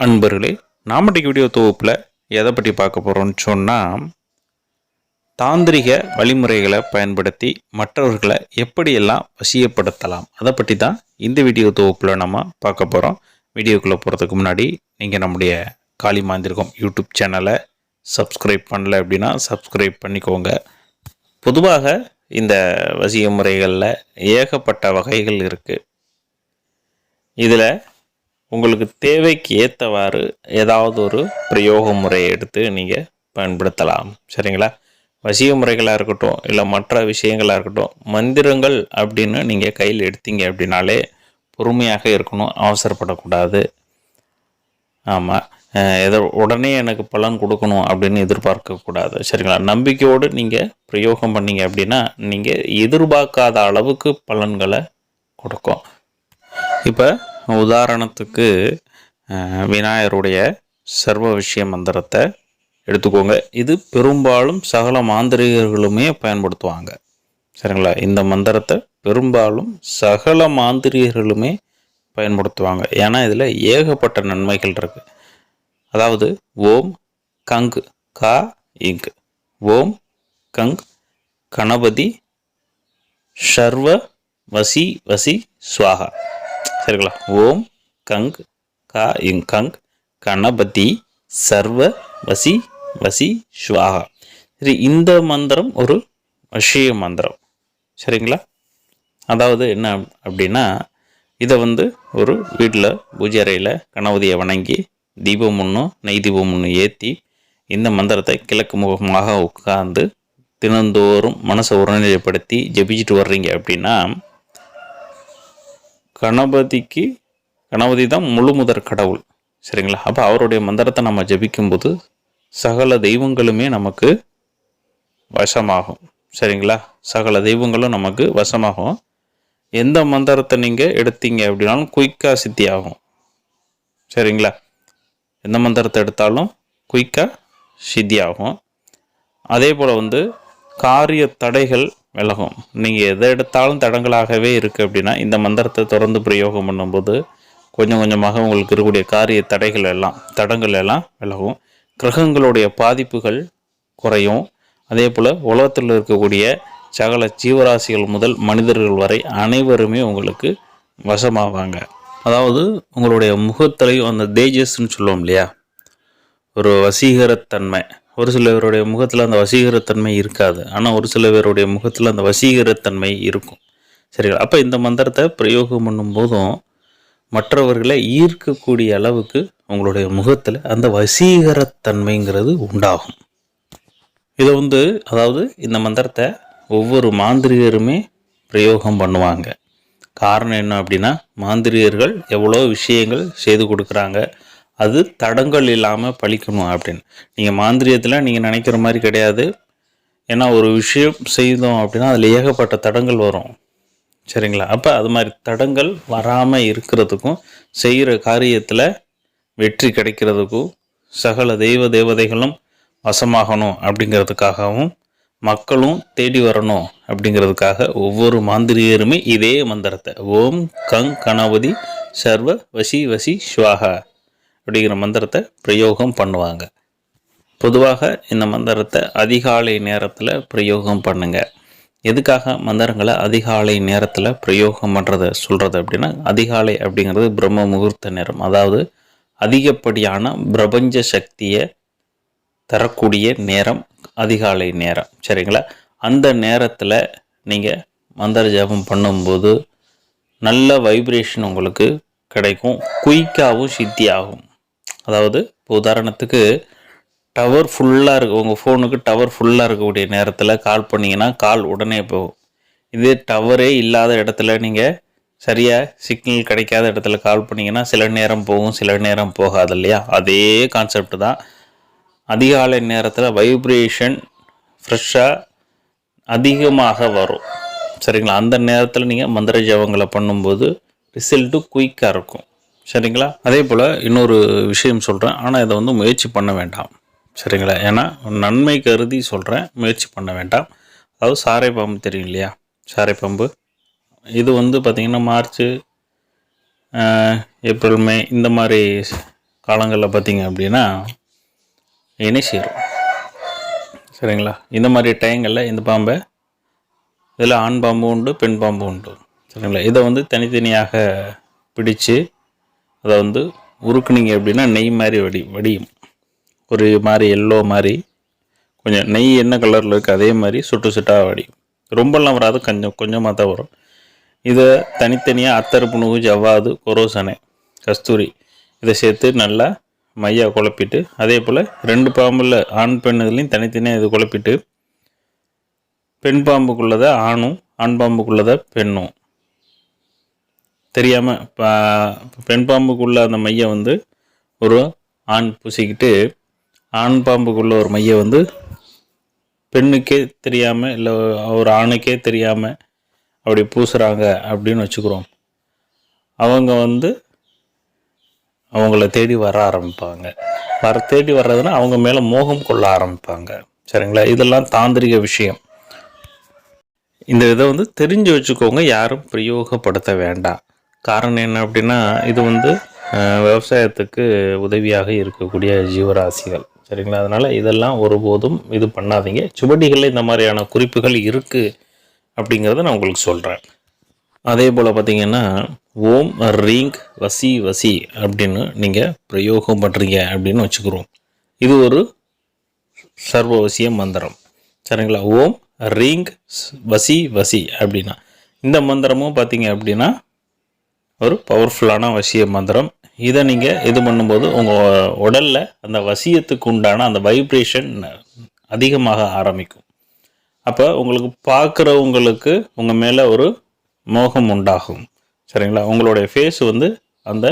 அன்பர்களே நாமட்டிக்கு வீடியோ தொகுப்பில் எதை பற்றி பார்க்க போகிறோம்னு சொன்னால் தாந்திரிக வழிமுறைகளை பயன்படுத்தி மற்றவர்களை எப்படியெல்லாம் வசியப்படுத்தலாம் அதை பற்றி தான் இந்த வீடியோ தொகுப்பில் நம்ம பார்க்க போகிறோம் வீடியோக்குள்ளே போகிறதுக்கு முன்னாடி நீங்கள் நம்முடைய காளி மாந்திருக்கோம் யூடியூப் சேனலை சப்ஸ்கிரைப் பண்ணல அப்படின்னா சப்ஸ்கிரைப் பண்ணிக்கோங்க. பொதுவாக இந்த வசிய முறைகளில் ஏகப்பட்ட வகைகள் இருக்குது இதில் உங்களுக்கு தேவைக்கு ஏற்றவாறு ஏதாவது ஒரு பிரயோக முறையை எடுத்து நீங்கள் பயன்படுத்தலாம். சரிங்களா? வசிய முறைகளாக இருக்கட்டும் இல்லை மற்ற விஷயங்களாக இருக்கட்டும் மந்திரங்கள் அப்படின்னு நீங்கள் கையில் எடுத்தீங்க அப்படின்னாலே பொறுமையாக இருக்கணும் அவசரப்படக்கூடாது. ஆமாம் எதோ உடனே எனக்கு பலன் கொடுக்கணும் அப்படின்னு எதிர்பார்க்கக்கூடாது. சரிங்களா? நம்பிக்கையோடு நீங்கள் பிரயோகம் பண்ணீங்க அப்படின்னா நீங்கள் எதிர்பார்க்காத அளவுக்கு பலன்களை கொடுக்கும். இப்போ உதாரணத்துக்கு விநாயகருடைய சர்வ விஷய மந்திரத்தை எடுத்துக்கோங்க. இது பெரும்பாலும் சகல மாந்திரிகர்களுமே பயன்படுத்துவாங்க. சரிங்களா? இந்த மந்திரத்தை பெரும்பாலும் சகல மாந்திரிகர்களுமே பயன்படுத்துவாங்க. ஏன்னா இதில் ஏகப்பட்ட நன்மைகள் இருக்குது அதாவது ஓம் கங் கா இங்கு. ஓம் கங் கணபதி சர்வ வசி வசி ஸ்வாகா சரிங்களா? ஓம் கங் கா இங் கங் கணபதி சர்வ வசி வசி ஸ்வாகா சரி இந்த மந்திரம் ஒரு வசிய மந்திரம். சரிங்களா? அதாவது என்ன அப்படின்னா இதை வந்து ஒரு வீட்டில் பூஜை அறையில் கணபதியை வணங்கி தீபம் ஒன்று நெய் தீபம் ஒன்று ஏற்றி இந்த மந்திரத்தை கிழக்கு முகமாக உட்கார்ந்து தினந்தோறும் மனசை ஒருநிலைப்படுத்தி ஜெபிச்சுட்டு வர்றீங்க அப்படின்னா கணபதிக்கு கணபதி தான் முழு முதற் கடவுள். சரிங்களா? அப்போ அவருடைய மந்திரத்தை நம்ம ஜெபிக்கும்போது சகல தெய்வங்களுமே நமக்கு வசமாகும். சரிங்களா? சகல தெய்வங்களும் நமக்கு வசமாகும். எந்த மந்திரத்தை நீங்கள் எடுத்தீங்க அப்படின்னாலும் குயிக்காக சித்தி ஆகும் சரிங்களா? எந்த மந்திரத்தை எடுத்தாலும் குயிக்காக சித்தி ஆகும் அதே போல் வந்து காரிய தடைகள் விலகும். நீங்கள் எதை எடுத்தாலும் தடங்களாகவே இருக்குது அப்படின்னா இந்த மந்திரத்தை தொடர்ந்து பிரயோகம் பண்ணும்போது கொஞ்சம் கொஞ்சமாக உங்களுக்கு இருக்கக்கூடிய காரிய தடைகள் எல்லாம் தடங்கள் எல்லாம் விலகும். கிரகங்களுடைய பாதிப்புகள் குறையும். அதே போல் உலகத்தில் இருக்கக்கூடிய சகல ஜீவராசிகள் முதல் மனிதர்கள் வரை அனைவருமே உங்களுக்கு வசமாவாங்க. அதாவது உங்களுடைய முகத்திலையும் அந்த தேஜஸ்ன்னு சொல்லுவோம் இல்லையா? ஒரு வசீகரத்தன்மை. ஒரு சில பேருடைய முகத்தில் அந்த வசீகரத்தன்மை இருக்காது. ஆனால் ஒரு சில பேருடைய முகத்தில் அந்த வசீகரத்தன்மை இருக்கும். சரிங்களா? அப்போ இந்த மந்திரத்தை பிரயோகம் பண்ணும்போதும் மற்றவர்களை ஈர்க்கக்கூடிய அளவுக்கு உங்களுடைய முகத்தில் அந்த வசீகரத்தன்மைங்கிறது உண்டாகும். இதை வந்து அதாவது இந்த மந்திரத்தை ஒவ்வொரு மாந்திரிகருமே பிரயோகம் பண்ணுவாங்க. காரணம் என்ன அப்படின்னா மாந்திரிகர்கள் எவ்வளோ விஷயங்கள் செய்து கொடுக்குறாங்க அது தடங்கள் இல்லாமல் பழிக்கணும் அப்படின்னு. நீங்கள் மாந்திரியத்தில் நீங்கள் நினைக்கிற மாதிரி கிடையாது. ஏன்னா ஒரு விஷயம் செய்தோம் அப்படின்னா அதில் ஏகப்பட்ட தடங்கள் வரும். சரிங்களா? அப்போ அது மாதிரி தடங்கள் வராமல் இருக்கிறதுக்கும் செய்கிற காரியத்தில் வெற்றி கிடைக்கிறதுக்கும் சகல தெய்வ தேவதைகளும் வசமாகணும் அப்படிங்கிறதுக்காகவும் மக்களும் தேடி வரணும் அப்படிங்கிறதுக்காக ஒவ்வொரு மாந்திரியருமே இதே மந்திரத்தை. ஓம் கங் கணபதி சர்வ வசி வசி ஸ்வாகா அப்படிங்கிற மந்திரத்தை பிரயோகம் பண்ணுவாங்க. பொதுவாக இந்த மந்திரத்தை அதிகாலை நேரத்தில் பிரயோகம் பண்ணுங்க. எதுக்காக மந்திரங்களை அதிகாலை நேரத்தில் பிரயோகம் பண்ணுறத சொல்கிறது அப்படின்னா அதிகாலை அப்படிங்கிறது பிரம்ம முகூர்த்த நேரம். அதாவது அதிகப்படியான பிரபஞ்ச சக்தியை தரக்கூடிய நேரம் அதிகாலை நேரம். சரிங்களா? அந்த நேரத்தில் நீங்கள் மந்திர ஜபம் பண்ணும்போது நல்ல வைப்ரேஷன் உங்களுக்கு கிடைக்கும். குயிக்காகவும் சித்தி ஆகும் அதாவது உதாரணத்துக்கு டவர் ஃபுல்லாக இருக்கு உங்கள் ஃபோனுக்கு டவர் ஃபுல்லாக இருக்கக்கூடிய நேரத்தில் கால் பண்ணிங்கன்னா கால் உடனே போகும். இதே டவரே இல்லாத இடத்துல நீங்கள் சரியாக சிக்னல் கிடைக்காத இடத்துல கால் பண்ணிங்கன்னா சில நேரம் போகும் சில நேரம் போகாது இல்லையா? அதே கான்செப்ட் தான். அதிகாலை நேரத்தில் வைப்ரேஷன் ஃப்ரெஷ்ஷாக அதிகமாக வரும். சரிங்களா? அந்த நேரத்தில் நீங்கள் மந்திர ஜபங்களை பண்ணும்போது ரிசல்ட்டு குயிக்காக இருக்கும். சரிங்களா? அதே போல் இன்னொரு விஷயம் சொல்கிறேன் ஆனால் இதை வந்து முயற்சி பண்ண வேண்டாம். சரிங்களா? ஏன்னா நன்மை கருதி சொல்கிறேன் முயற்சி பண்ண வேண்டாம். அதாவது சாரை பாம்பு தெரியும் இல்லையா? சாரை பாம்பு. இது வந்து பார்த்திங்கன்னா மார்ச் ஏப்ரல் மே இந்த மாதிரி காலங்களில் பார்த்தீங்க அப்படின்னா இணை சேரும். சரிங்களா? இந்த மாதிரி டைங்களில் இந்த பாம்பை இதில் ஆண் பாம்பு உண்டு பெண் பாம்பு உண்டு. சரிங்களா? இதை வந்து தனித்தனியாக பிடிச்சு அதை வந்து உருக்குனிங்க அப்படின்னா நெய் மாதிரி வடி வடியும். ஒரு மாதிரி எல்லோ மாதிரி. கொஞ்சம் நெய் என்ன கலரில் இருக்குது அதே மாதிரி சுட்டு சுட்டாக வடியும். ரொம்பலாம் வராது கொஞ்சம் கொஞ்சமாக தான் வரும். இதை தனித்தனியாக அத்தர் புணுகு ஜவ்வாது கொரோசனை கஸ்தூரி இதை சேர்த்து நல்லா மையா குழப்பிட்டு அதே போல் ரெண்டு பாம்பில் ஆண் பெண் இதுலேயும் தனித்தனியாக இது குழப்பிட்டு பெண் பாம்புக்குள்ளதை ஆணும் ஆண் பாம்புக்குள்ளதை பெண்ணும். தெரியாமல் இப்போ பெண் பாம்புக்குள்ள அந்த மையம் வந்து ஒரு ஆண் பூசிக்கிட்டு ஆண் பாம்புக்குள்ள ஒரு மையம் வந்து பெண்ணுக்கே தெரியாமல் இல்லை ஒரு ஆணுக்கே தெரியாமல் அப்படி பூசுகிறாங்க அப்படின்னு வச்சுக்கிறோம். அவங்க வந்து அவங்கள தேடி வர ஆரம்பிப்பாங்க. வர தேடி வர்றதுன்னா அவங்க மேலே மோகம் கொள்ள ஆரம்பிப்பாங்க. சரிங்களா? இதெல்லாம் தாந்திரிக விஷயம். இந்த இதை வந்து தெரிஞ்சு வச்சுக்கோங்க. யாரும் பிரயோகப்படுத்த வேண்டாம். காரணம் என்ன அப்படின்னா இது வந்து விவசாயத்துக்கு உதவியாக இருக்கக்கூடிய ஜீவராசிகள். சரிங்களா? அதனால் இதெல்லாம் ஒருபோதும் இது பண்ணாதீங்க. சுவடிகளில் இந்த மாதிரியான குறிப்புகள் இருக்குது அப்படிங்கிறத நான் உங்களுக்கு சொல்கிறேன் அதே போல் பார்த்தீங்கன்னா ஓம் ரீங் வசி வசி அப்படின்னு நீங்கள் பிரயோகம் பண்ணுறீங்க அப்படின்னு வச்சுக்கிறோம். இது ஒரு சர்வவசிய மந்திரம். சரிங்களா? ஓம் ரீங் வசி வசி அப்படின்னா இந்த மந்திரமும் பார்த்தீங்க அப்படின்னா ஒரு பவர்ஃபுல்லான வசிய மந்திரம். இதை நீங்கள் இது பண்ணும்போது உங்கள் உடலில் அந்த வசியத்துக்கு உண்டான அந்த வைப்ரேஷன் அதிகமாக ஆரம்பிக்கும். அப்போ உங்களுக்கு பார்க்குறவங்களுக்கு உங்கள் மேலே ஒரு மோகம் உண்டாகும். சரிங்களா? உங்களுடைய ஃபேஸ் வந்து அந்த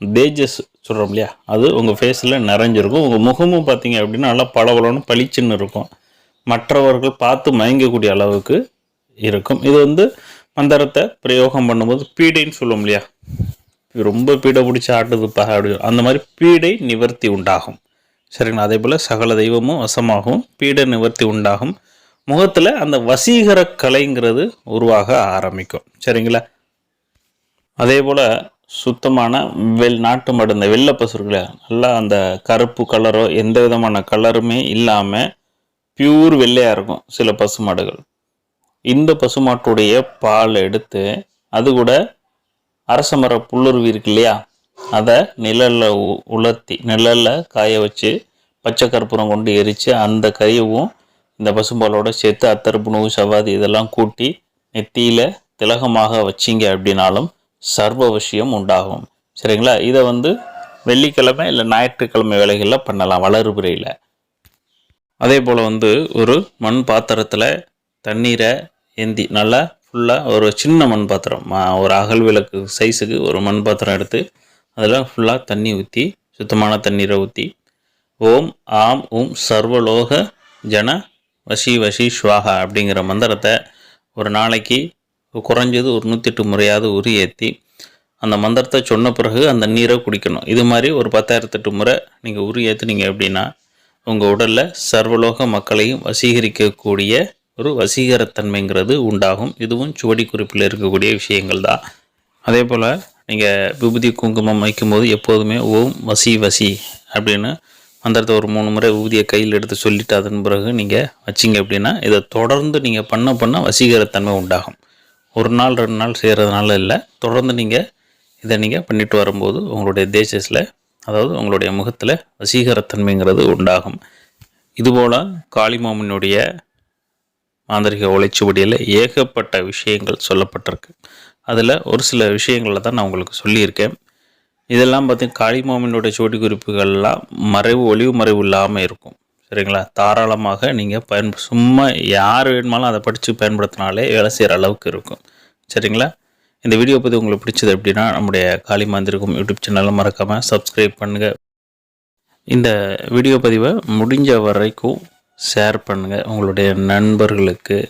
தேஜஸ் சொல்கிறோம் இல்லையா? அது உங்கள் ஃபேஸில் நிறைஞ்சிருக்கும். உங்கள் முகமும் பார்த்தீங்க அப்படின்னா நல்லா பளபளன்னு பளிச்சுன்னு இருக்கும். மற்றவர்கள் பார்த்து மயங்கக்கூடிய அளவுக்கு இருக்கும். இது வந்து மந்திரத்தை பிரயோகம் பண்ணும்போது பீடைன்னு சொல்லுவோம் இல்லையா? ரொம்ப பீடை பிடிச்சி ஆட்டுதுப்பா அப்படின்னு அந்த மாதிரி பீடை நிவர்த்தி உண்டாகும். சரிங்களா? அதே போல் சகல தெய்வமும் வசமாகவும் பீடை நிவர்த்தி உண்டாகும். முகத்தில் அந்த வசீகர கலைங்கிறது உருவாக ஆரம்பிக்கும். சரிங்களா? அதே போல் சுத்தமான வெள் நாட்டு மாடு இந்த வெள்ளை பசுகளை நல்லா அந்த கருப்பு கலரோ எந்த விதமான கலருமே இல்லாமல் பியூர் வெள்ளையாக இருக்கும் சில பசு மாடுகள். இந்த பசுமாட்டுடைய பால் எடுத்து அது கூட அரச மர புல்லுருவி இருக்கு இல்லையா? அதை நிழலில் உலர்த்தி நிழலில் காய வச்சு பச்சை கற்பூரம் கொண்டு எரித்து அந்த கறியவும் இந்த பசும்பாலோட சேர்த்து அத்தரப்புணவு சவாதி இதெல்லாம் கூட்டி நெத்தியில் திலகமாக வச்சிங்க அப்படின்னாலும் சர்வ விஷயம் உண்டாகும். சரிங்களா? இதை வந்து வெள்ளிக்கிழமை இல்லை ஞாயிற்றுக்கிழமை வேலைகளில் பண்ணலாம் வளர்புறையில் அதே போல் வந்து ஒரு மண் பாத்திரத்தில் தண்ணீரை ஏந்தி நல்லா ஃபுல்லாக ஒரு சின்ன மண் பாத்திரம் ஒரு அகல் விளக்கு சைஸுக்கு ஒரு மண் பாத்திரம் எடுத்து அதில் ஃபுல்லாக தண்ணி ஊற்றி சுத்தமான தண்ணீரை ஊற்றி ஓம் ஆம் உம் சர்வலோக ஜன வசி வசி ஸ்வாகா அப்படிங்கிற மந்திரத்தை ஒரு நாளைக்கு குறைஞ்சது ஒரு நூற்றி முறையாவது உரி ஏற்றி அந்த மந்திரத்தை சொன்ன பிறகு அந்த நீரை குடிக்கணும். இது மாதிரி ஒரு பத்தாயிரத்தெட்டு முறை நீங்கள் உரி ஏற்றுனீங்க அப்படின்னா உங்கள் உடலில் சர்வலோக மக்களையும் வசீகரிக்கக்கூடிய ஒரு வசீகரத்தன்மைங்கிறது உண்டாகும். இதுவும் சுவடி குறிப்பில் இருக்கக்கூடிய விஷயங்கள் தான் அதே போல் நீங்கள் விபூதி குங்குமம் வைக்கும்போது எப்போதுமே ஓம் வசி வசி அப்படின்னு மந்திரத்தை ஒரு மூணு முறை விபூதியை கையில் எடுத்து சொல்லிவிட்டு அதன் பிறகு நீங்கள் வச்சிங்க அப்படின்னா இதை தொடர்ந்து நீங்கள் பண்ண பண்ண வசீகரத்தன்மை உண்டாகும். ஒரு நாள் ரெண்டு நாள் செய்கிறதுனால இல்லை தொடர்ந்து நீங்கள் இதை நீங்கள் பண்ணிட்டு வரும்போது உங்களுடைய தேசஸில் அதாவது உங்களுடைய முகத்தில் வசீகரத்தன்மைங்கிறது உண்டாகும். இதுபோல் காளிமாமனுடைய மாந்திரிக உழைச்சுவடியில் ஏகப்பட்ட விஷயங்கள் சொல்லப்பட்டிருக்கு. அதில் ஒரு சில விஷயங்களை தான் நான் உங்களுக்கு சொல்லியிருக்கேன். இதெல்லாம் பார்த்தீங்கன்னா காளிமாமனுடைய சுவடி குறிப்புகள்லாம் மறைவு ஒளிவு மறைவு இல்லாமல் இருக்கும். சரிங்களா? தாராளமாக நீங்கள் பயன் சும்மா யார் வேணுமாலும் அதை படித்து பயன்படுத்தினாலே வேலை செய்கிற அளவுக்கு இருக்கும். சரிங்களா? இந்த வீடியோ பற்றி உங்களுக்கு பிடிச்சது அப்படின்னா நம்முடைய காளி மாந்திரிக்கும் யூடியூப் சேனலை மறக்காமல் சப்ஸ்கிரைப் பண்ணுங்கள் இந்த வீடியோ பதிவை முடிஞ்ச வரைக்கும் ஷேர் பண்ணுங்கள் உங்களுடைய நண்பர்களுக்கு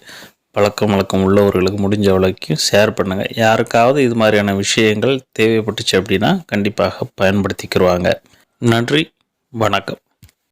பழக்கம் வழக்கம் உள்ளவர்களுக்கு முடிஞ்ச வரைக்கும் ஷேர் பண்ணுங்கள் யாருக்காவது இது மாதிரியான விஷயங்கள் தேவைப்பட்டுச்சு அப்படின்னா கண்டிப்பாக பயன்படுத்திக்கிடுவாங்க நன்றி வணக்கம்.